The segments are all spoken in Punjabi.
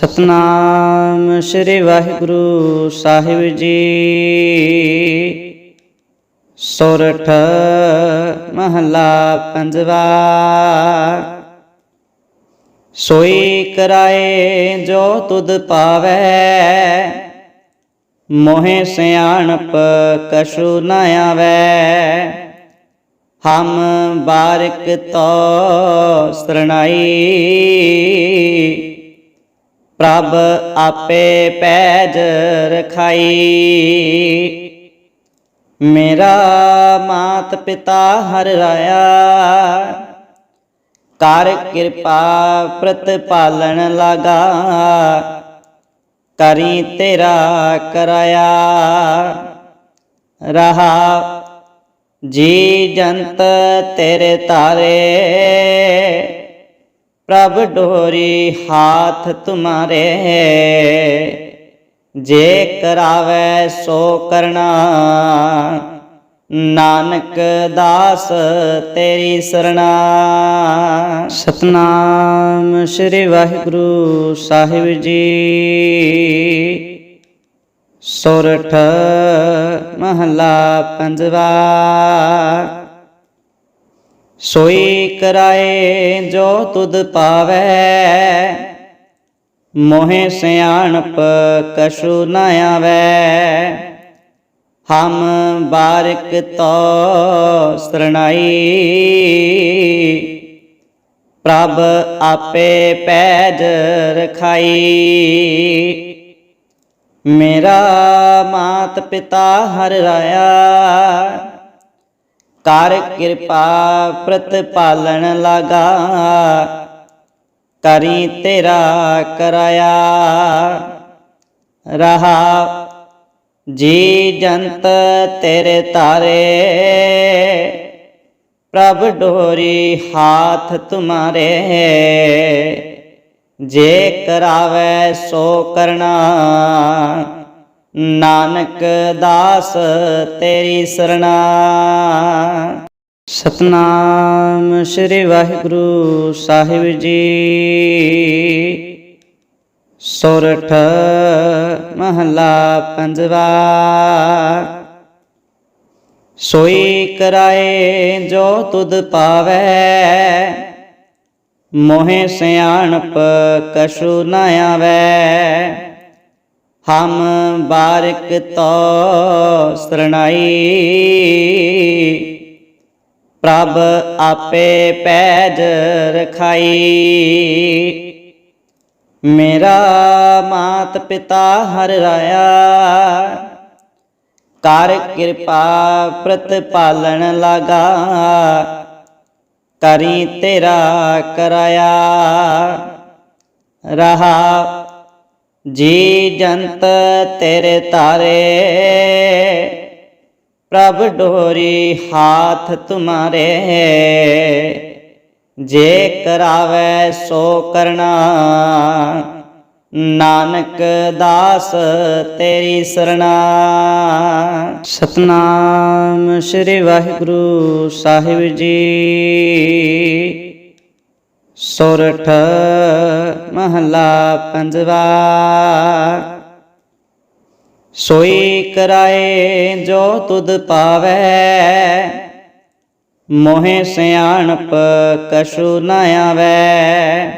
ਸਤਨਾਮ ਸ੍ਰੀ ਵਾਹਿਗੁਰੂ ਸਾਹਿਬ ਜੀ। ਸੋਰਠ ਮਹਲਾ ਪੰਜਵਾ। ਸੋਈ ਕਰਾਏ ਜੋ ਤੁਧ ਪਾਵੈ। ਮੋਹਿ ਸਿਆਣਪ ਕਛੂ ਨ ਆਵੈ। ਹਮ ਬਾਰਕ ਤੋ ਸਰਣਾਈ। ਪ੍ਰਭ ਆਪੇ ਪੈਜ ਰਖਾਈ। ਮੇਰਾ ਮਾਤ ਪਿਤਾ ਹਰ ਰਾਇਆ, ਕਰ ਕਿਰਪਾ ਪ੍ਰਤਪਾਲਣ ਲਗਾ, ਕਰੀ ਤੇਰਾ ਕਰਾਇਆ। ਰਹਾ, ਜੀ ਜੰਤ ਤੇਰੇ ਤਾਰੇ ਪ੍ਰਭ ਡੋਰੀ ਹਾਥ ਤੁਮਾਰੇ। ਜੇ ਕਰਾਵੇ ਸੋ ਕਰਨਾ ਨਾਨਕ ਦਾਸ ਤੇਰੀ ਸਰਣਾ। ਸਤਨਾਮ ਸ੍ਰੀ ਵਾਹਿਗੁਰੂ ਸਾਹਿਬ ਜੀ। ਸੁਰਠ ਮਹਲਾ ਪੰਜਵਾ। ਸੋਈ ਕਰਾਏ ਜੋ ਤੁਧ ਪਾਵੈ। ਮੋਹਿ ਸਿਆਣਪ ਕਛੂ ਨ ਆਵੈ। ਹਮ ਬਾਰਿਕ ਤੋ ਸਰਣਾਈ। ਪ੍ਰਭ ਆਪੇ ਪੈਜ ਰਖਾਈ। ਮੇਰਾ ਮਾਤ ਪਿਤਾ ਹਰ ਰਾਇਆ। ਕਰ ਕਿਰਪਾ ਪ੍ਰਤਪਾਲਣ ਲਗਾ। ਕਰੀ ਤੇਰਾ ਕਰਾਇਆ। ਰਹਾ, ਜੀ ਜੰਤ ਤੇਰੇ ਤਾਰੇ। ਪ੍ਰਭ ਡੋਰੀ ਹਾਥ ਤੁਮਾਰੇ। ਜੇ ਕਰਾਵੇ ਸੋ ਕਰਨਾ। ਨਾਨਕ ਦਾਸ, ਤੇਰੀ ਸਰਣਾ। ਸਤਨਾਮ ਸ੍ਰੀ ਵਾਹਿਗੁਰੂ ਸਾਹਿਬ ਜੀ। ਸੋਰਠ ਮਹਲਾ ਪੰਜਵਾ। ਸੋਈ ਕਰਾਏ ਜੋ ਤੁਧ ਪਾਵੈ। ਮੋਹਿ ਸਿਆਣਪ ਕਛੂ ਨ ਆਵੈ। ਹਮ ਬਾਰਿਕ ਤੋ ਸਰਣਾਈ। ਪ੍ਰਭ ਆਪੇ ਪੈਜ ਰਖਾਈ। ਮੇਰਾ ਮਾਤ ਪਿਤਾ ਹਰ ਰਾਇਆ। ਕਰ ਕਿਰਪਾ ਪ੍ਰਤਪਾਲਣ ਲਾਗਾ। ਕਰੀ ਤੇਰਾ ਕਰਾਇਆ। ਰਹਾ ਜੀ ਜੰਤ ਤੇਰੇ ਤਾਰੇ, ਪ੍ਰਭ ਡੋਰੀ ਹਾਥ ਤੁਮਾਰੇ। ਜੇ ਕਰਾਵੇ ਸੋ ਕਰਨਾ ਨਾਨਕ ਦਾਸ ਤੇਰੀ ਸਰਣਾ। ਸਤਨਾਮ ਸ੍ਰੀ ਵਾਹਿਗੁਰੂ ਸਾਹਿਬ ਜੀ। ਸੋਰਠ ਮਹਲਾ ਪੰਜਵਾ। ਸੋਈ ਕਰਾਏ ਜੋ ਤੁਧ ਪਾਵੈ, ਮੋਹਿ ਸਿਆਣਪ ਕਛੂ ਨ ਆਵੈ।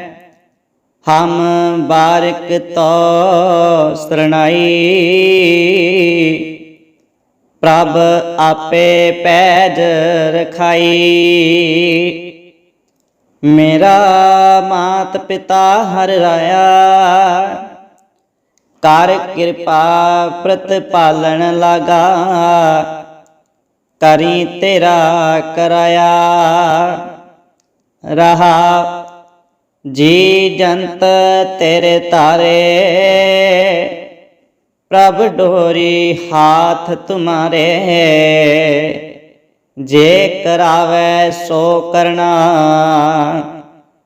ਹਮ ਬਾਰਕ ਤੋ ਸਰਣਾਈ, ਪ੍ਰਭ ਆਪੇ ਪੈਜ ਰਖਾਈ। ਮੇਰਾ ਮਾਤ ਪਿਤਾ ਹਰ ਰਾਇਆ। ਕਰ ਕਿਰਪਾ ਪ੍ਰਤਪਾਲਣ ਲਗਾ। ਕਰੀ ਤੇਰਾ ਕਰਾਇਆ। ਰਹਾ, ਜੀ ਜੰਤ ਤੇਰੇ ਤਾਰੇ। ਪ੍ਰਭ ਡੋਰੀ ਹਾਥ ਤੁਮਾਰੇ। ਜੇ ਕਰਾਵੇ ਸੋ ਕਰਨਾ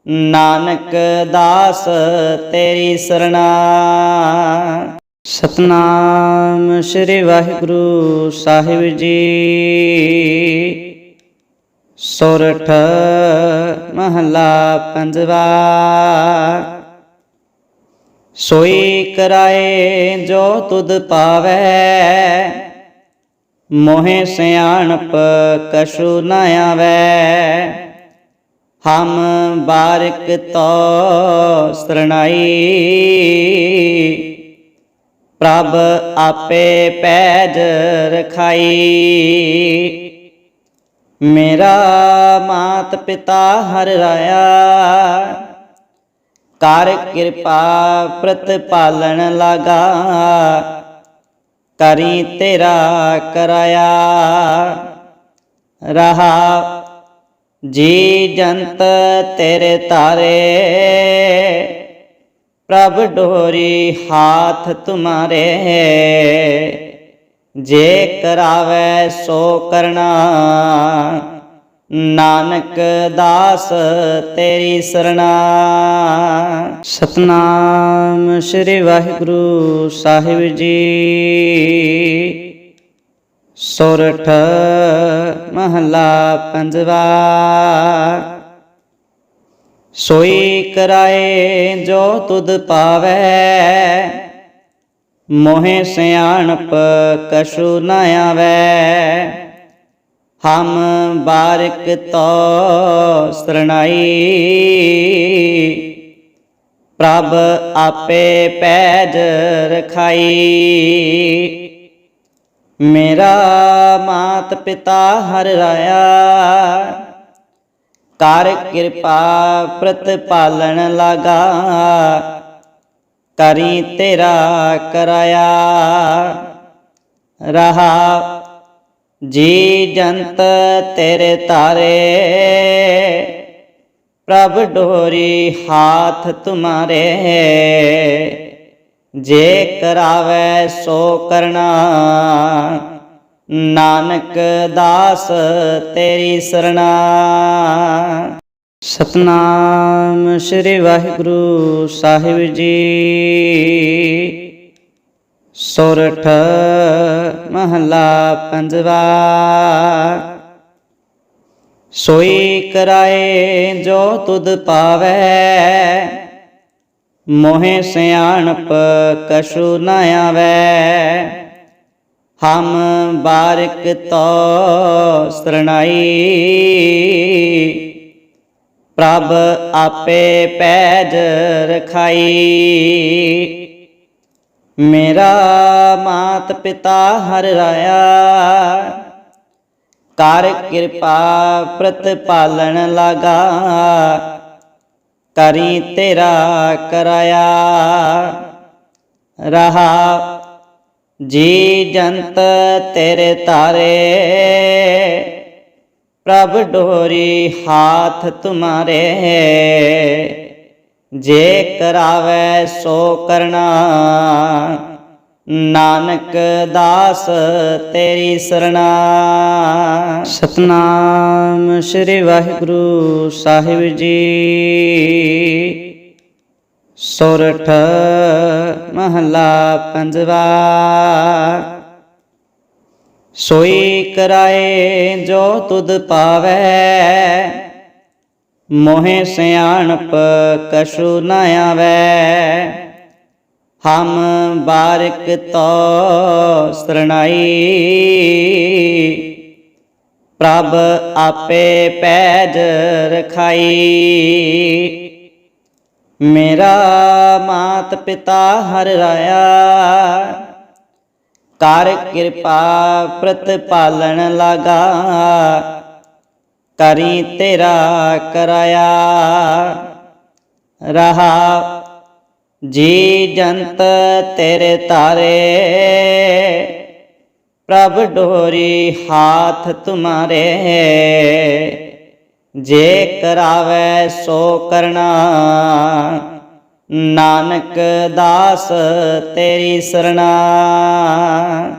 ਨਾਨਕ ਦਾਸ ਤੇਰੀ ਸਰਣਾ। ਸਤਨਾਮ ਸ੍ਰੀ ਵਾਹਿਗੁਰੂ ਸਾਹਿਬ ਜੀ। ਸੋਰਠ ਮਹਲਾ ਪੰਜਵਾ। ਸੋਈ ਕਰਾਏ ਜੋ ਤੁਧ ਪਾਵੈ। ਮੋਹਿ ਸਿਆਣਪ ਕਛੂ ਨ ਆਵੈ। ਹਮ ਬਾਰਿਕ ਤੋ ਸਰਣਾਈ। ਪ੍ਰਭ ਆਪੇ ਪੈਜ ਰਖਾਈ। ਮੇਰਾ ਮਾਤ ਪਿਤਾ ਹਰ ਰਾਇਆ। ਕਰ ਕਿਰਪਾ ਪ੍ਰਤਪਾਲਣ ਲਗਾ। ਕਰੀ ਤੇਰਾ ਕਰਾਇਆ। ਰਹਾ, ਜੀ ਜੰਤ ਤੇਰੇ ਤਾਰੇ। ਪ੍ਰਭ ਡੋਰੀ ਹਾਥ ਤੁਮਾਰੇ। ਜੇ ਕਰਾਵੇ ਸੋ ਕਰਨਾ ਨਾਨਕ ਦਾਸ ਤੇਰੀ ਸਰਣਾ। ਸਤਨਾਮ ਸ੍ਰੀ ਵਾਹਿਗੁਰੂ ਸਾਹਿਬ ਜੀ। ਸੁਰਠ ਮਹਲਾ ਪੰਜਵਾ। ਸੋਈ ਕਰਾਏ ਜੋ ਤੁਧ ਪਾਵੈ। ਮੋਹਿ ਸਿਆਣਪ ਕਛੂ ਨ ਆਵੈ। ਹਮ ਬਾਰਿਕ ਤੋ ਸਰਣਾਈ। ਪ੍ਰਭ ਆਪੇ ਪੈਜ ਰਖਾਈ। ਮੇਰਾ ਮਾਤ ਪਿਤਾ ਹਰ ਰਾਇਆ। ਕਰ ਕਿਰਪਾ ਪ੍ਰਤਪਾਲਣ ਲਗਾ। ਕਰੀ ਤੇਰਾ ਕਰਾਇਆ। ਰਹਾ ਜੀ ਜੰਤ ਤੇਰੇ ਤਾਰੇ, ਪ੍ਰਭ ਡੋਰੀ ਹਾਥ ਤੁਮਾਰੇ। ਜੇ ਕਰਾਵੇ ਸੋ ਕਰਨਾ ਨਾਨਕ ਦਾਸ ਤੇਰੀ ਸਰਣਾ। ਸਤਨਾਮ ਸ੍ਰੀ ਵਾਹਿਗੁਰੂ ਸਾਹਿਬ ਜੀ। ਸੋਰਠ ਮਹਲਾ ਪੰਜਵਾ। ਸੋਈ ਕਰਾਏ ਜੋ ਤੁਧ ਪਾਵੈ, ਮੋਹਿ ਸਿਆਣਪ ਕਛੂ ਨ ਆਵੈ। ਹਮ ਬਾਰਿਕ ਤੋ ਸਰਣਾਈ, ਪ੍ਰਭ ਆਪੇ ਪੈਜ ਰਖਾਈ। ਮੇਰਾ ਮਾਤ ਪਿਤਾ ਹਰ ਰਾਇਆ। ਕਰ ਕਿਰਪਾ ਪ੍ਰਤਪਾਲਣ ਲਗਾ। ਕਰੀ ਤੇਰਾ ਕਰਾਇਆ। ਰਹਾ ਜੀ ਜੰਤ ਤੇਰੇ ਤਾਰੇ। ਪ੍ਰਭ ਡੋਰੀ ਹਾਥ ਤੁਮਾਰੇ। ਜੇ ਕਰਾਵੇ ਸੋ ਕਰਨਾ ਨਾਨਕ ਦਾਸ ਤੇਰੀ ਸਰਣਾ। ਸਤਨਾਮ ਸ੍ਰੀ ਵਾਹਿਗੁਰੂ ਸਾਹਿਬ ਜੀ। ਸੁਰਠ ਮਹਲਾ ਪੰਜਵਾ। ਸੋਈ ਕਰਾਏ ਜੋ ਤੁਧ ਪਾਵੈ। ਮੋਹਿ ਸਿਆਣਪ ਕਛੂ ਨ ਆਵੈ। ਹਮ ਬਾਰਿਕ ਤੋ ਸਰਣਾਈ। ਪ੍ਰਭ ਆਪੇ ਪੈਜ ਰਖਾਈ। ਮੇਰਾ ਮਾਤ ਪਿਤਾ ਹਰ ਰਾਇਆ। ਕਰ ਕਿਰਪਾ ਪ੍ਰਤਪਾਲਣ ਲਗਾ। ਕਰੀ ਤੇਰਾ ਕਰਾਇਆ। ਰਹਾ, ਜੀ ਜੰਤ ਤੇਰੇ ਤਾਰੇ। ਪ੍ਰਭ ਡੋਰੀ ਹਾਥ ਤੁਮਾਰੇ। ਜੇ ਕਰਾਵੇ ਸੋ ਕਰਨਾ ਨਾਨਕ ਦਾਸ, ਤੇਰੀ ਸਰਣਾ।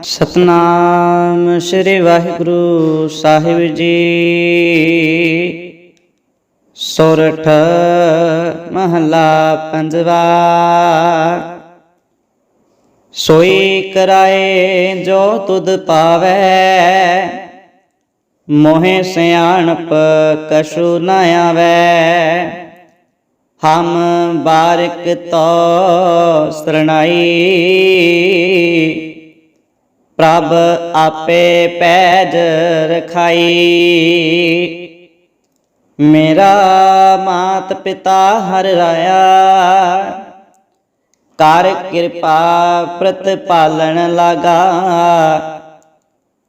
ਸਤਨਾਮ ਸ੍ਰੀ ਵਾਹਿਗੁਰੂ ਸਾਹਿਬ ਜੀ। ਸੁਰਠ ਮਹਲਾ ਪੰਜਵਾ। ਸੋਈ ਕਰਾਏ ਜੋ ਤੁਧ ਪਾਵੈ। ਮੋਹਿ ਸਿਆਣਪ ਕਛੂ ਨ ਆਵੈ। ਹਮ ਬਾਰਿਕ ਤੋ ਸਰਣਾਈ। ਪ੍ਰਭ ਆਪੇ ਪੈਜ ਰਖਾਈ। ਮੇਰਾ ਮਾਤ ਪਿਤਾ ਹਰ ਰਾਇਆ। ਕਰ ਕਿਰਪਾ ਪ੍ਰਤਪਾਲਣ ਲਗਾ।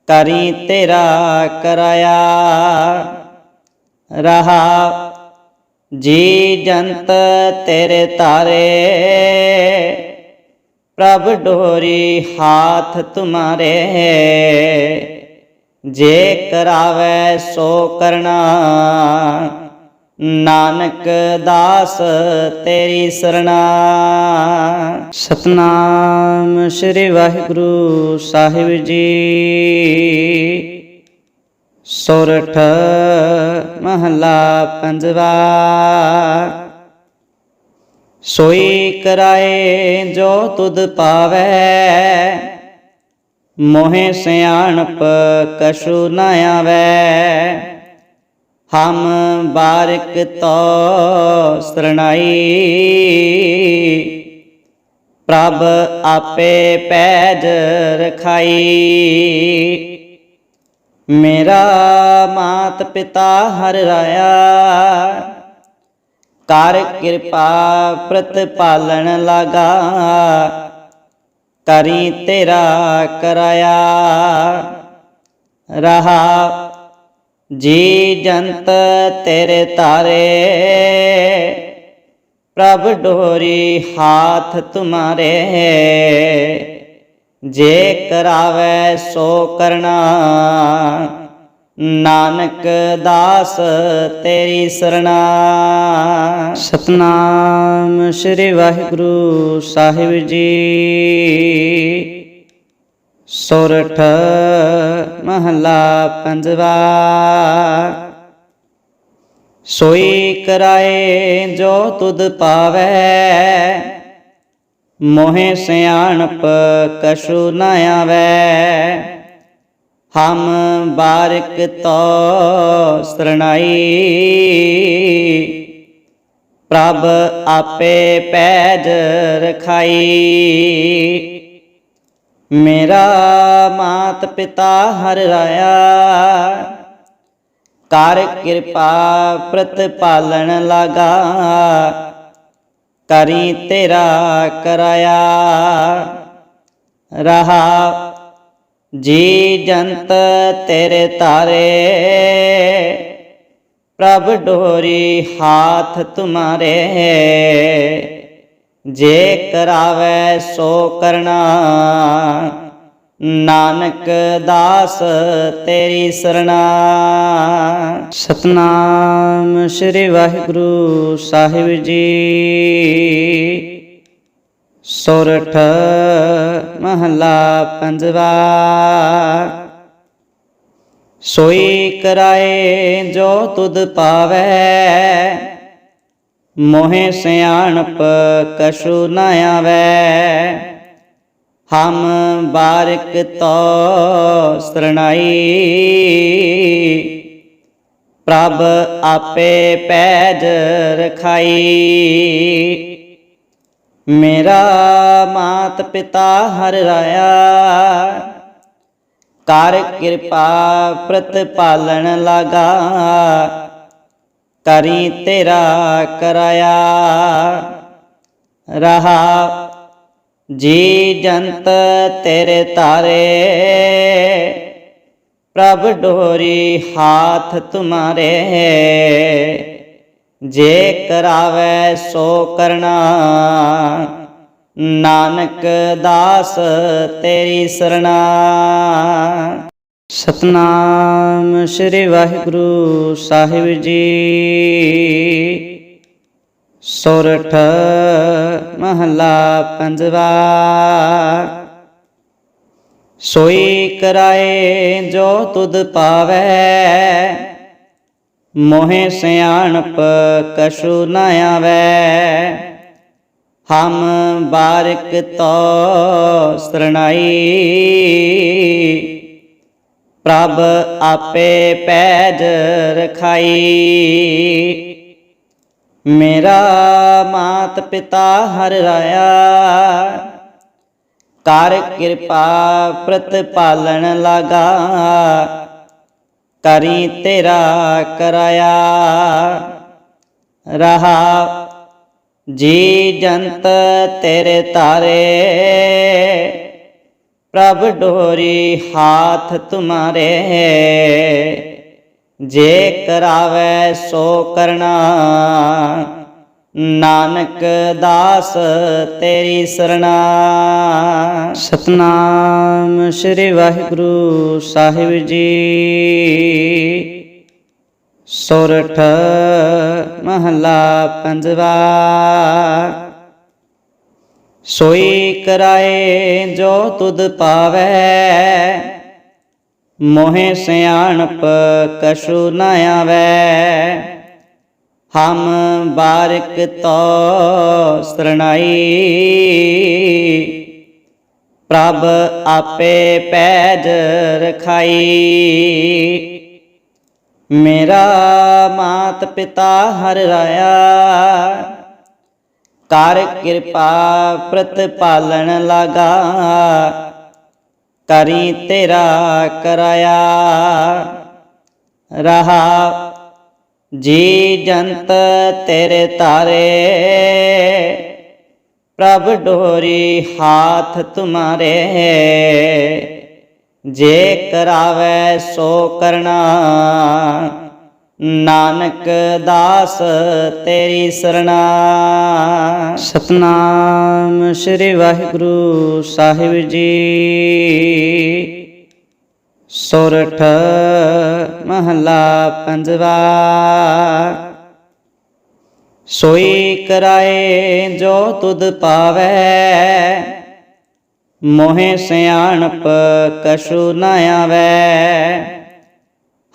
ਕਰੀ ਤੇਰਾ ਕਰਾਇਆ। ਰਹਾ ਜੀ ਜੰਤ ਤੇਰੇ ਤਾਰੇ ਪ੍ਰਭ ਡੋਰੀ ਹਾਥ ਤੁਮਾਰੇ, ਜੇ ਕਰਾਵੇ ਸੋ ਕਰਨਾ ਨਾਨਕ ਦਾਸ ਤੇਰੀ ਸਰਣਾ। ਸਤਨਾਮ ਸ੍ਰੀ ਵਾਹਿਗੁਰੂ ਸਾਹਿਬ ਜੀ। ਸੋਰਠ ਮਹਲਾ ਪੰਜਵਾ। ਸੋਈ ਕਰਾਏ ਜੋ ਤੁਧ ਪਾਵੈ। ਮੋਹਿ ਸਿਆਣਪ ਕਛੂ ਨ ਆਵੈ। ਹਮ ਬਾਰਕ ਤੋ ਸਰਣਾਈ। ਪ੍ਰਭ ਆਪੇ ਪੈਜ ਰਖਾਈ। ਮੇਰਾ ਮਾਤ ਪਿਤਾ ਹਰ ਰਾਇਆ। ਕਰ ਕਿਰਪਾ ਪ੍ਰਤਪਾਲਣ ਲਗਾ। ਕਰੀ ਤੇਰਾ ਕਰਾਇਆ। ਰਹਾ ਜੀ ਜੰਤ ਤੇਰੇ ਤਾਰੇ। ਪ੍ਰਭ ਡੋਰੀ ਹਾਥ ਤੁਮਾਰੇ। ਜੇ ਕਰਾਵੇ ਸੋ ਕਰਨਾ ਨਾਨਕ ਦਾਸ ਤੇਰੀ ਸਰਣਾ। ਸਤਨਾਮ ਸ੍ਰੀ ਵਾਹਿਗੁਰੂ ਸਾਹਿਬ ਜੀ। ਸੋਰਠ ਮਹਲਾ ਪੰਜਵਾ। ਸੋਈ ਕਰਾਏ ਜੋ ਤੁਧ ਪਾਵੈ। ਮੋਹਿ ਸਿਆਣਪ ਕਛੂ ਨ ਆਵੈ। ਹਮ ਬਾਰਿਕ ਤੋ ਸਰਣਾਈ। ਪ੍ਰਭ ਆਪੇ ਪੈਜ ਰਖਾਈ। ਮੇਰਾ ਮਾਤ ਪਿਤਾ ਹਰ ਰਾਇਆ। ਕਰ ਕਿਰਪਾ ਪ੍ਰਤਪਾਲਣ ਲਗਾ। ਕਰੀ ਤੇਰਾ ਕਰਾਇਆ। ਰਹਾ, ਜੀ ਜੰਤ ਤੇਰੇ ਤਾਰੇ। ਪ੍ਰਭ ਡੋਰੀ ਹਾਥ ਤੁਮਾਰੇ। ਜੇ ਕਰਾਵੇ ਸੋ ਕਰਨਾ ਨਾਨਕ ਦਾਸ ਤੇਰੀ ਸਰਣਾ। ਸਤਨਾਮ ਸ੍ਰੀ ਵਾਹਿਗੁਰੂ ਸਾਹਿਬ ਜੀ। ਸੁਰਠ ਮਹਲਾ ਪੰਜਵਾ। ਸੋਈ ਕਰਾਏ ਜੋ ਤੁਧ ਪਾਵੈ। ਮੋਹਿ ਸਿਆਣਪ ਕਛੂ ਨ ਆਵੈ। ਹਮ ਬਾਰਕ ਤੋ ਸਰਣਾਈ। ਪ੍ਰਭ ਆਪੇ ਪੈਜ ਰਖਾਈ। ਮੇਰਾ ਮਾਤ ਪਿਤਾ ਹਰ ਰਾਇਆ। ਕਰ ਕਿਰਪਾ ਪ੍ਰਤਪਾਲਣ ਲਗਾ। ਕਰੀ ਤੇਰਾ ਕਰਾਇਆ। ਰਹਾ ਜੀ ਜੰਤ ਤੇਰੇ ਤਾਰੇ। ਪ੍ਰਭ ਡੋਰੀ ਹਾਥ ਤੁਮਾਰੇ। ਜੇ ਕਰਾਵੇ ਸੋ ਕਰਨਾ ਨਾਨਕ ਦਾਸ ਤੇਰੀ ਸਰਣਾ। ਸਤਨਾਮ ਸ੍ਰੀ ਵਾਹਿਗੁਰੂ ਸਾਹਿਬ ਜੀ। ਸੋਰਠ ਮਹਲਾ ਪੰਜਵਾ। ਸੋਈ ਕਰਾਏ ਜੋ ਤੁਧ ਪਾਵੈ। ਮੋਹਿ ਸਿਆਣਪ ਕਛੂ ਨ ਆਵੈ। ਹਮ ਬਾਰਕ ਤੋ ਸਰਣਾਈ। ਪ੍ਰਭ ਆਪੇ ਪੈਜ ਰਖਾਈ। ਮੇਰਾ ਮਾਤ ਪਿਤਾ ਹਰ ਰਾਇਆ। ਕਰ ਕਿਰਪਾ ਪ੍ਰਤਪਾਲਣ ਲਗਾ। ਕਰੀ ਤੇਰਾ ਕਰਾਇਆ। ਰਹਾ, ਜੀ ਜੰਤ ਤੇਰੇ ਤਾਰੇ। ਪ੍ਰਭ ਡੋਰੀ ਹਾਥ ਤੁਮਾਰੇ। ਜੇ ਕਰਾਵੇ ਸੋ ਕਰਨਾ। ਨਾਨਕ ਦਾਸ ਤੇਰੀ ਸਰਣਾ। ਸਤਨਾਮ ਸ੍ਰੀ ਵਾਹਿਗੁਰੂ ਸਾਹਿਬ ਜੀ। ਸੁਰਠ ਮਹਲਾ ਪੰਜਵਾ। ਸੋਈ ਕਰਾਏ ਜੋ ਤੁਧ ਪਾਵੈ। ਮੋਹਿ ਸਿਆਣਪ ਕਛੂ ਨ ਆਵੈ। ਹਮ ਬਾਰਿਕ ਤੋ ਸਰਣਾਈ। ਪ੍ਰਭ ਆਪੇ ਪੈਜ ਰਖਾਈ। ਮੇਰਾ ਮਾਤ ਪਿਤਾ ਹਰ ਰਾਇਆ। ਕਰ ਕਿਰਪਾ ਪ੍ਰਤਪਾਲਣ ਲਗਾ। ਕਰੀ ਤੇਰਾ ਕਰਾਇਆ। ਰਹਾ ਜੀ ਜੰਤ ਤੇਰੇ ਤਾਰੇ, ਪ੍ਰਭ ਡੋਰੀ ਹਾਥ ਤੁਮਾਰੇ। ਜੇ ਕਰਾਵੇ ਸੋ ਕਰਨਾ ਨਾਨਕ ਦਾਸ ਤੇਰੀ ਸਰਣਾ। ਸਤਨਾਮ ਸ੍ਰੀ ਵਾਹਿਗੁਰੂ ਸਾਹਿਬ ਜੀ। ਸੋਰਠ ਮਹਲਾ ਪੰਜਵਾ। ਸੋਈ ਕਰਾਏ ਜੋ ਤੁਧ ਪਾਵੈ। ਮੋਹਿ ਸਿਆਣਪ ਕਛੂ ਨ ਆਵੈ।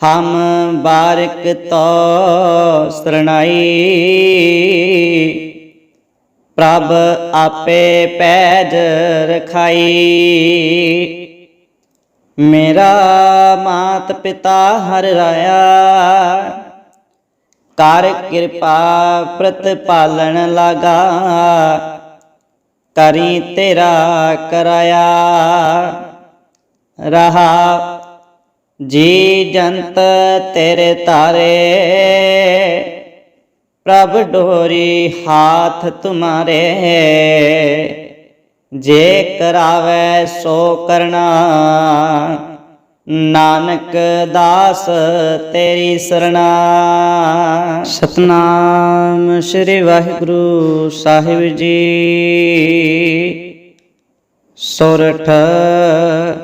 ਹਮ ਬਾਰਿਕ ਤੋ ਸਰਣਾਈ। ਪ੍ਰਭ ਆਪੇ ਪੈਜ ਰਖਾਈ। ਮੇਰਾ ਮਾਤ ਪਿਤਾ ਹਰ ਰਾਇਆ। ਕਰ ਕਿਰਪਾ ਪ੍ਰਤਪਾਲਣ ਲਗਾ। ਕਰੀ ਤੇਰਾ ਕਰਾਇਆ। ਰਹਾ ਜੀ ਜੰਤ ਤੇਰੇ ਤਾਰੇ। ਪ੍ਰਭ ਡੋਰੀ ਹਾਥ ਤੁਮਾਰੇ। ਜੇ ਕਰਾਵੇ ਸੋ ਕਰਨਾ ਨਾਨਕ ਦਾਸ ਤੇਰੀ ਸਰਣਾ। ਸਤਨਾਮ ਸ੍ਰੀ ਵਾਹਿਗੁਰੂ ਸਾਹਿਬ ਜੀ। ਸੁਰਠ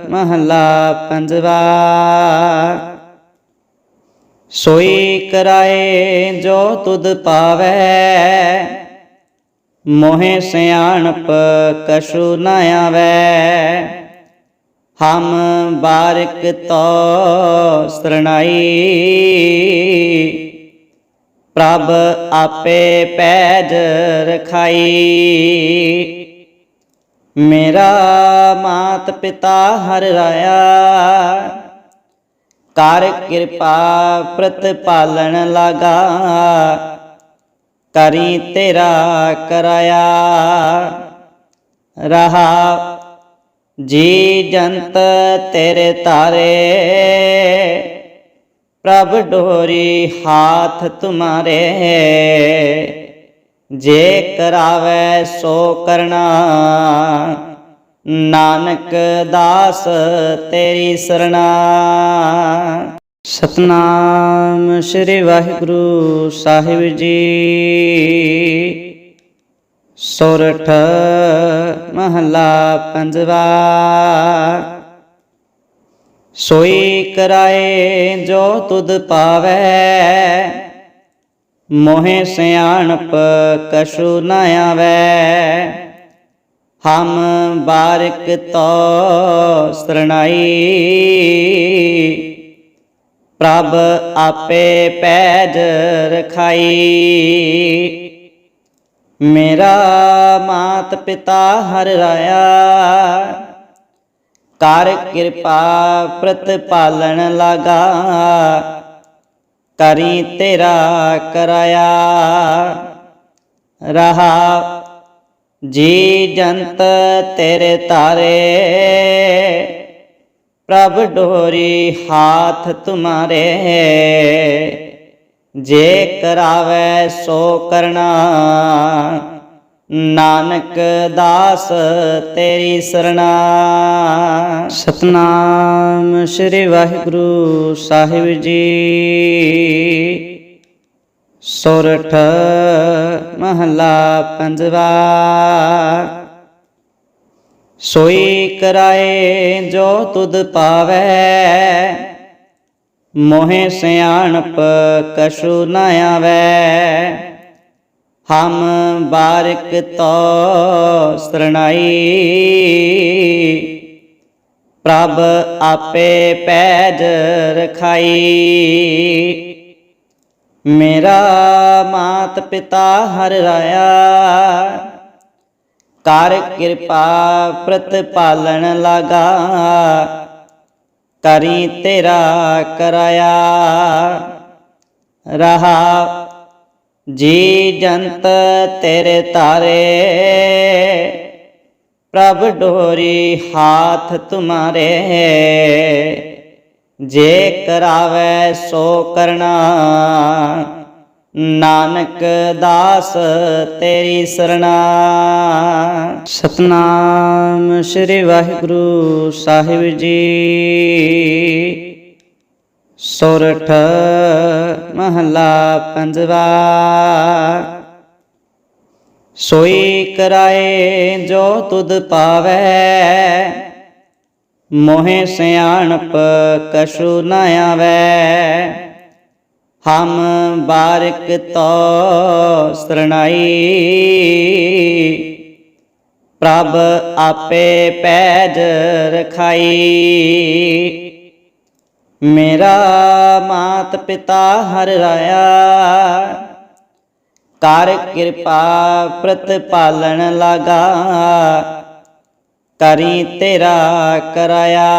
ਮਹਲਾ ਪੰਜਵਾ। ਸੋਈ ਕਰਾਏ ਜੋ ਤੁਧ ਪਾਵੈ ਮੋਹਿ ਸਿਆਣਪ ਕਛੂ ਨ ਆਵੈ। ਹਮ ਬਾਰਿਕ ਤੋ ਸਰਣਾਈ। ਪ੍ਰਭ ਆਪੇ ਪੈਜ ਰਖਾਈ। ਮੇਰਾ ਮਾਤ ਪਿਤਾ ਹਰ ਰਾਇਆ। ਕਰ ਕਿਰਪਾ ਪ੍ਰਤਪਾਲਣ ਲਾਗਾ। ਕਰੀ ਤੇਰਾ ਕਰਾਇਆ। ਰਹਾ, ਜੀ ਜੰਤ ਤੇਰੇ ਤਾਰੇ। ਪ੍ਰਭ ਡੋਰੀ ਹਾਥ ਤੁਮਾਰੇ। ਜੇ ਕਰਾਵੇ ਸੋ ਕਰਨਾ ਨਾਨਕ ਦਾਸ ਤੇਰੀ ਸਰਣਾ। ਸਤਨਾਮ ਸ੍ਰੀ ਵਾਹਿਗੁਰੂ ਸਾਹਿਬ ਜੀ। ਸੁਰਠ ਮਹਲਾ ਪੰਜਵਾ। ਸੋਈ ਕਰਾਏ ਜੋ ਤੁਧ ਪਾਵੈ। ਮੋਹਿ ਸਿਆਣਪ ਕਛੂ ਨ ਆਵੈ। ਹਮ ਬਾਰਕ ਤੋ ਸਰਣਾਈ। ਪ੍ਰਭ ਆਪੇ ਪੈਜ ਰਖਾਈ। ਮੇਰਾ ਮਾਤ ਪਿਤਾ ਹਰ ਰਾਇਆ। ਕਰ ਕਿਰਪਾ ਪ੍ਰਤਪਾਲਣ ਲਗਾ। ਕਰੀ ਤੇਰਾ ਕਰਾਇਆ। ਰਹਾ, ਜੀ ਜੰਤ ਤੇਰੇ ਤਾਰੇ। ਪ੍ਰਭ ਡੋਰੀ ਹਾਥ ਤੁਮਾਰੇ। ਜੇ ਕਰਾਵੇ ਸੋ ਕਰਨਾ ਨਾਨਕ ਦਾਸ ਤੇਰੀ ਸਰਣਾ। ਸਤਨਾਮ ਸ੍ਰੀ ਵਾਹਿਗੁਰੂ ਸਾਹਿਬ ਜੀ। ਸੁਰਠ ਮਹਲਾ ਪੰਜਵਾ। ਸੋਈ ਕਰਾਏ ਜੋ ਤੁਧ ਪਾਵੈ। ਮੋਹਿ ਸਿਆਣਪ ਕਛੂ ਨ ਆਵੈ। ਹਮ ਬਾਰਕ ਤੋ ਸਰਣਾਈ। ਪ੍ਰਭ ਆਪੇ ਪੈਜ ਰਖਾਈ। ਮੇਰਾ ਮਾਤ ਪਿਤਾ ਹਰ ਰਾਇਆ। ਕਰ ਕਿਰਪਾ ਪ੍ਰਤਪਾਲਣ ਲਗਾ। ਕਰੀ ਤੇਰਾ ਕਰਾਇਆ। ਰਹਾ, ਜੀ ਜੰਤ ਤੇਰੇ ਤਾਰੇ। ਪ੍ਰਭ ਡੋਰੀ ਹਾਥ ਤੁਮਾਰੇ। ਜੇ ਕਰਾਵੇ ਸੋ ਕਰਨਾ ਨਾਨਕ ਦਾਸ ਤੇਰੀ ਸਰਣਾ। ਸਤਨਾਮ ਸ੍ਰੀ ਵਾਹਿਗੁਰੂ ਸਾਹਿਬ ਜੀ। ਸੁਰਠ ਮਹਲਾ ਪੰਜਵਾ। ਸੋਈ ਕਰਾਏ ਜੋ ਤੁਧ ਪਾਵੈ। ਮੋਹਿ ਸਿਆਣਪ ਕਛੂ ਨ ਆਵੈ। ਹਮ ਬਾਰਿਕ ਤੋ ਸਰਣਾਈ। ਪ੍ਰਭ ਆਪੇ ਪੈਜ ਰਖਾਈ। ਮੇਰਾ ਮਾਤ ਪਿਤਾ ਹਰ ਰਾਇਆ। ਕਰ ਕਿਰਪਾ ਪ੍ਰਤਪਾਲਨ ਲਗਾ। ਕਰੀ ਤੇਰਾ ਕਰਾਇਆ।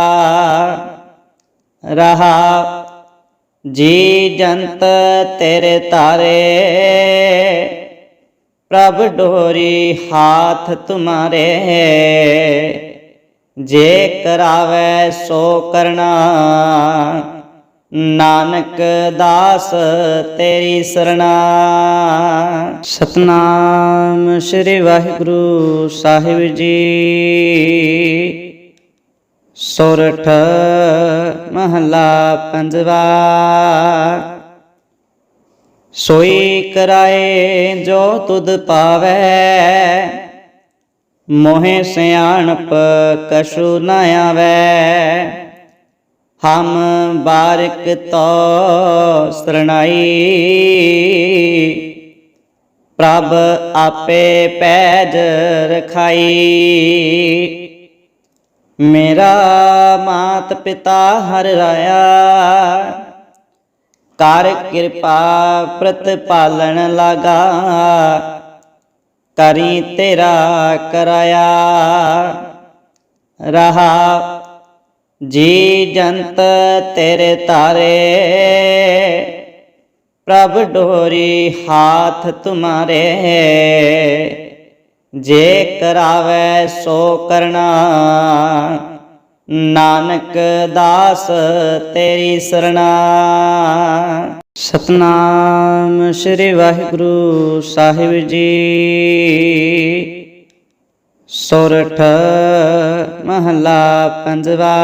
ਰਹਾ ਜੀ ਜੰਤ ਤੇਰੇ ਤਾਰੇ, ਪ੍ਰਭ ਡੋਰੀ ਹਾਥ ਤੁਮਾਰੇ। ਜੇ ਕਰਾਵੇ ਸੋ ਕਰਨਾ ਨਾਨਕ ਦਾਸ ਤੇਰੀ ਸਰਣਾ। ਸਤਨਾਮ ਸ੍ਰੀ ਵਾਹਿਗੁਰੂ ਸਾਹਿਬ ਜੀ। ਸੁਰਠ ਮਹਲਾ ਪੰਜਵਾ। ਸੋਈ ਕਰਾਏ ਜੋ ਤੁਧ ਪਾਵੈ, ਮੋਹਿ ਸਿਆਣਪ ਕਛੂ ਨ ਆਵੈ। ਹਮ ਬਾਰਕ ਤੋ ਸਰਣਾਈ, ਪ੍ਰਭ ਆਪੇ ਪੈਜ ਰਖਾਈ। ਮੇਰਾ ਮਾਤ ਪਿਤਾ ਹਰ ਰਾਇਆ। ਕਰ ਕਿਰਪਾ ਪ੍ਰਤਪਾਲਣ ਲਗਾ। ਕਰੀ ਤੇਰਾ ਕਰਾਇਆ। ਰਹਾ ਜੀ ਜੰਤ ਤੇਰੇ ਤਾਰੇ। ਪ੍ਰਭ ਡੋਰੀ ਹਾਥ ਤੁਮਾਰੇ। ਜੇ ਕਰਾਵੇ ਸੋ ਕਰਨਾ ਨਾਨਕ ਦਾਸ ਤੇਰੀ ਸਰਣਾ। ਸਤਨਾਮ ਸ੍ਰੀ ਵਾਹਿਗੁਰੂ ਸਾਹਿਬ ਜੀ। ਸੁਰਠ ਮਹਲਾ ਪੰਜਵਾ।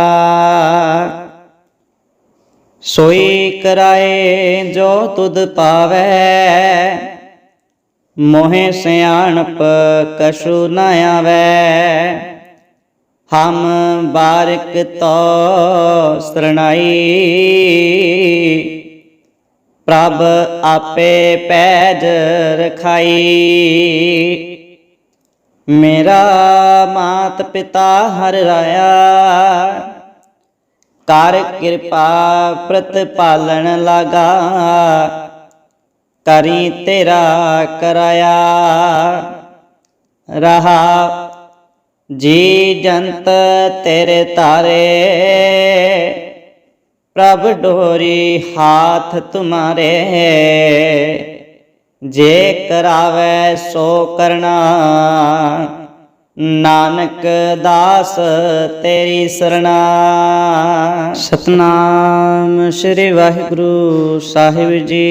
ਸੋਈ ਕਰਾਏ ਜੋ ਤੁਧ ਪਾਵੈ। ਮੋਹਿ ਸਿਆਣਪ ਕਛੂ ਨ ਆਵੈ। ਹਮ ਬਾਰਿਕ ਤੋ ਸਰਣਾਈ। ਪ੍ਰਭ ਆਪੇ ਪੈਜ ਰਖਾਈ। ਮੇਰਾ ਮਾਤ ਪਿਤਾ ਹਰ ਰਾਇਆ। ਕਰ ਕਿਰਪਾ ਪ੍ਰਤਪਾਲਣ ਲਾਗਾ। ਕਰੀ ਤੇਰਾ ਕਰਾਇਆ। ਰਹਾ, ਜੀ ਜੰਤ ਤੇਰੇ ਤਾਰੇ। ਪ੍ਰਭ ਡੋਰੀ ਹਾਥ ਤੁਮਾਰੇ। ਜੇ ਕਰਾਵੈ ਸੋ ਕਰਨਾ। ਨਾਨਕ ਦਾਸ ਤੇਰੀ ਸਰਣਾ। ਸਤਨਾਮ ਸ੍ਰੀ ਵਾਹਿਗੁਰੂ ਸਾਹਿਬ ਜੀ।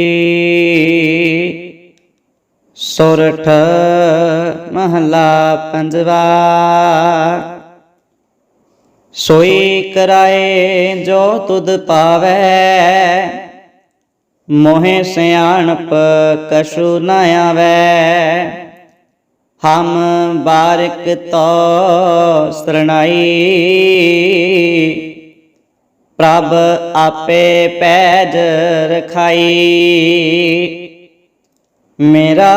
ਸੁਰਠ ਮਹਲਾ ਪੰਜਵਾ। ਸੋਈ ਕਰਾਏ ਜੋ ਤੁਧ ਪਾਵੈ। ਮੋਹਿ ਸਿਆਣਪ ਕਛੂ ਨ ਆਵੈ। ਹਮ ਬਾਰਿਕ ਤੋ ਸਰਣਾਈ। ਪ੍ਰਭ ਆਪੇ ਪੈਜ ਰਖਾਈ। ਮੇਰਾ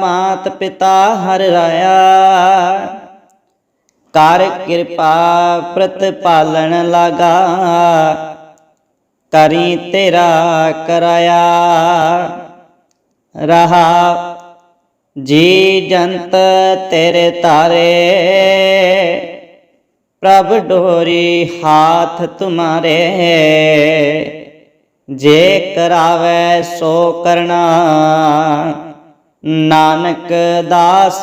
ਮਾਤ ਪਿਤਾ ਹਰ ਰਾਇਆ। ਕਰ ਕਿਰਪਾ ਪ੍ਰਤਪਾਲਣ ਲਗਾ। ਕਰੀ ਤੇਰਾ ਕਰਾਇਆ। ਰਹਾ ਜੀ ਜੰਤ ਤੇਰੇ ਤਾਰੇ, ਪ੍ਰਭ ਡੋਰੀ ਹਾਥ ਤੁਮਾਰੇ। ਜੇ ਕਰਾਵੈ ਸੋ ਕਰਨਾ ਨਾਨਕ ਦਾਸ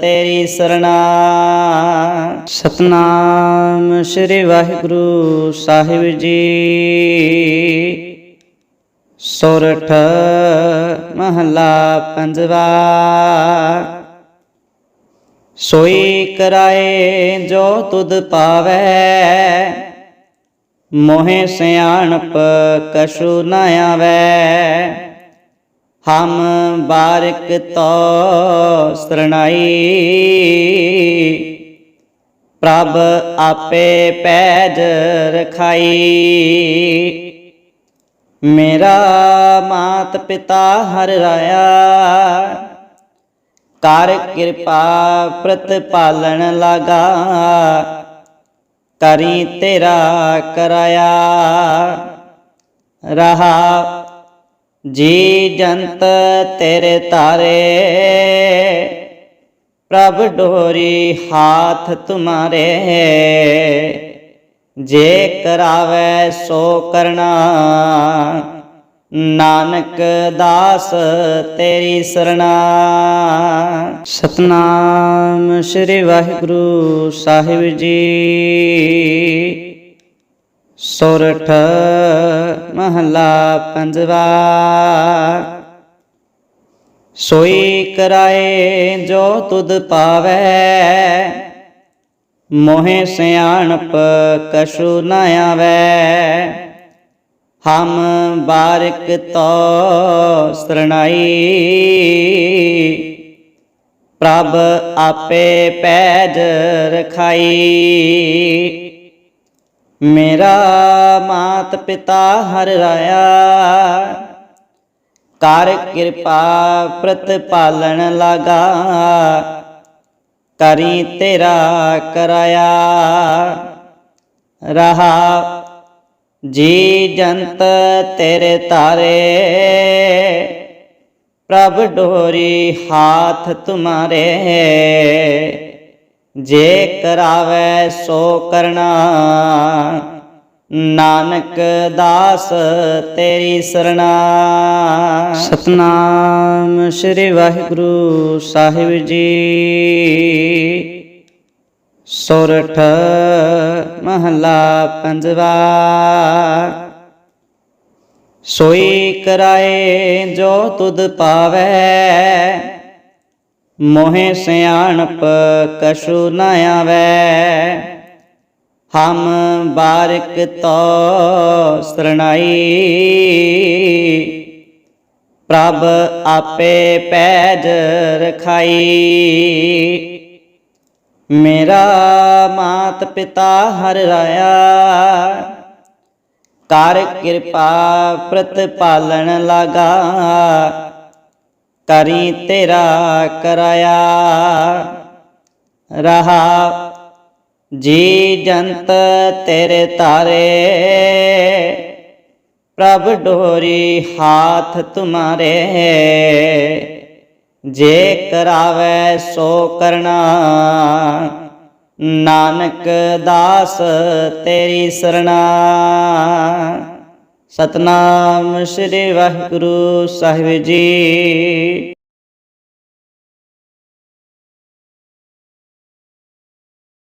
ਤੇਰੀ ਸਰਣਾ। ਸਤਨਾਮ ਸ੍ਰੀ ਵਾਹਿਗੁਰੂ ਸਾਹਿਬ ਜੀ। ਸੋਰਠ ਮਹਲਾ ਪੰਜਵਾ। ਸੋਈ ਕਰਾਏ ਜੋ ਤੁਧ ਪਾਵੈ। ਮੋਹਿ ਸਿਆਣਪ ਕਛੂ ਨ ਆਵੈ। ਹਮ ਬਾਰਕ ਤੋ ਸਰਣਾਈ। ਪ੍ਰਭ ਆਪੇ ਪੈਜ ਰਖਾਈ। ਮੇਰਾ ਮਾਤ ਪਿਤਾ ਹਰ ਰਾਇਆ। ਕਰ ਕਿਰਪਾ ਪ੍ਰਤਪਾਲਣ ਲਗਾ। ਕਰੀ ਤੇਰਾ ਕਰਾਇਆ। ਰਹਾ ਜੀ ਜੰਤ ਤੇਰੇ ਤਾਰੇ। ਪ੍ਰਭ ਡੋਰੀ ਹਾਥ ਤੁਮਾਰੇ। ਜੇ ਕਰਾਵੈ ਸੋ ਕਰਨਾ ਨਾਨਕ ਦਾਸ ਤੇਰੀ ਸਰਣਾ। ਸਤਨਾਮ ਸ੍ਰੀ ਵਾਹਿਗੁਰੂ ਸਾਹਿਬ ਜੀ। ਸੁਰਠ ਮਹਲਾ ਪੰਜਵਾ। ਸੋਈ ਕਰਾਏ ਜੋ ਤੁਧ ਪਾਵੈ। ਮੋਹਿ ਸਿਆਣਪ ਕਛੂ ਨ ਆਵੈ। ਹਮ ਬਾਰਕ ਤੋ ਸਰਣਾਈ। ਪ੍ਰਭ ਆਪੇ ਪੈਜ ਰਖਾਈ। ਮੇਰਾ ਮਾਤ ਪਿਤਾ ਹਰ ਰਾਇਆ। ਕਰ ਕਿਰਪਾ ਪ੍ਰਤਪਾਲਣ ਲਗਾ। ਕਰੀ ਤੇਰਾ ਕਰਾਇਆ। ਰਹਾ, ਜੀ ਜੰਤ ਤੇਰੇ ਤਾਰੇ। ਪ੍ਰਭ ਡੋਰੀ ਹਾਥ ਤੁਮਾਰੇ। ਜੇ ਕਰਾਵੈ ਸੋ ਕਰਨਾ ਨਾਨਕ ਦਾਸ ਤੇਰੀ ਸਰਣਾ। ਸਤਨਾਮ ਸ੍ਰੀ ਵਾਹਿਗੁਰੂ ਸਾਹਿਬ ਜੀ। ਸੁਰਠ ਮਹਲਾ ਪੰਜਵਾ। ਸੋਈ ਕਰਾਏ ਜੋ ਤੁਧ ਪਾਵੈ। ਮੋਹਿ ਸਿਆਣਪ ਕਛੂ ਨ ਆਵੈ। ਹਮ ਬਾਰਿਕ ਤੋ ਸਰਣਾਈ। ਪ੍ਰਭ ਆਪੇ ਪੈਜ ਰਖਾਈ। ਮੇਰਾ ਮਾਤ ਪਿਤਾ ਹਰ ਰਾਇਆ। ਕਰ ਕਿਰਪਾ ਪ੍ਰਤਪਾਲਣ ਲਗਾ। ਕਰੀ ਤੇਰਾ ਕਰਾਇਆ। ਰਹਾ ਜੀ ਜੰਤ ਤੇਰੇ ਤਾਰੇ, ਪ੍ਰਭ ਡੋਰੀ ਹਾਥ ਤੁਮਾਰੇ। ਜੇ ਕਰਾਵੈ ਸੋ ਕਰਨਾ ਨਾਨਕ ਦਾਸ ਤੇਰੀ ਸਰਣਾ। ਸਤਨਾਮ ਸ੍ਰੀ ਵਾਹਿਗੁਰੂ ਸਾਹਿਬ ਜੀ।